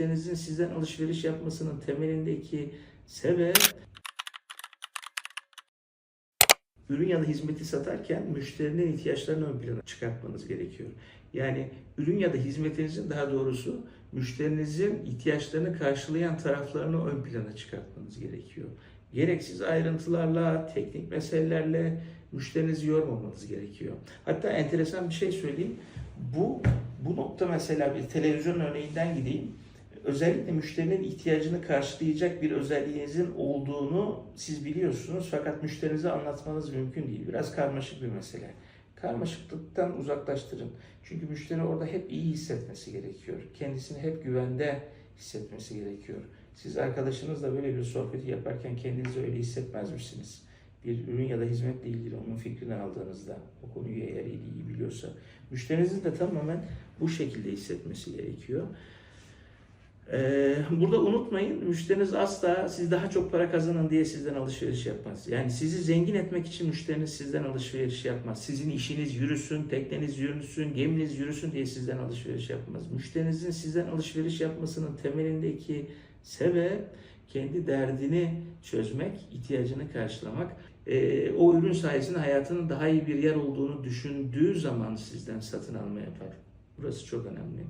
müşterinizin sizden alışveriş yapmasının temelindeki sebep ürün ya da hizmeti satarken müşterinin ihtiyaçlarını ön plana çıkartmanız gerekiyor. Yani ürün ya da hizmetinizin daha doğrusu müşterinizin ihtiyaçlarını karşılayan taraflarını ön plana çıkartmanız gerekiyor. Gereksiz ayrıntılarla, teknik meselelerle müşterinizi yormamanız gerekiyor. Hatta enteresan bir şey söyleyeyim. Bu bu nokta mesela bir televizyon örneğinden gideyim. Özellikle müşterinin ihtiyacını karşılayacak bir özelliğinizin olduğunu siz biliyorsunuz fakat müşterinize anlatmanız mümkün değil. Biraz karmaşık bir mesele. Karmaşıklıktan uzaklaştırın. Çünkü müşteri orada hep iyi hissetmesi gerekiyor. Kendisini hep güvende hissetmesi gerekiyor. Siz arkadaşınızla böyle bir sohbeti yaparken kendinizi öyle hissetmez misiniz? Bir ürün ya da hizmetle ilgili onun fikrini aldığınızda, o konuyu eğer iyi, biliyorsa, müşterinizin de tamamen bu şekilde hissetmesi gerekiyor. Ee, burada unutmayın, müşteriniz asla siz daha çok para kazanın diye sizden alışveriş yapmaz. Yani sizi zengin etmek için müşteriniz sizden alışveriş yapmaz. Sizin işiniz yürüsün, tekneniz yürüsün, geminiz yürüsün diye sizden alışveriş yapmaz. Müşterinizin sizden alışveriş yapmasının temelindeki sebep kendi derdini çözmek, ihtiyacını karşılamak. Ee, o ürün sayesinde hayatının daha iyi bir yer olduğunu düşündüğü zaman sizden satın alma yapar. Burası çok önemli.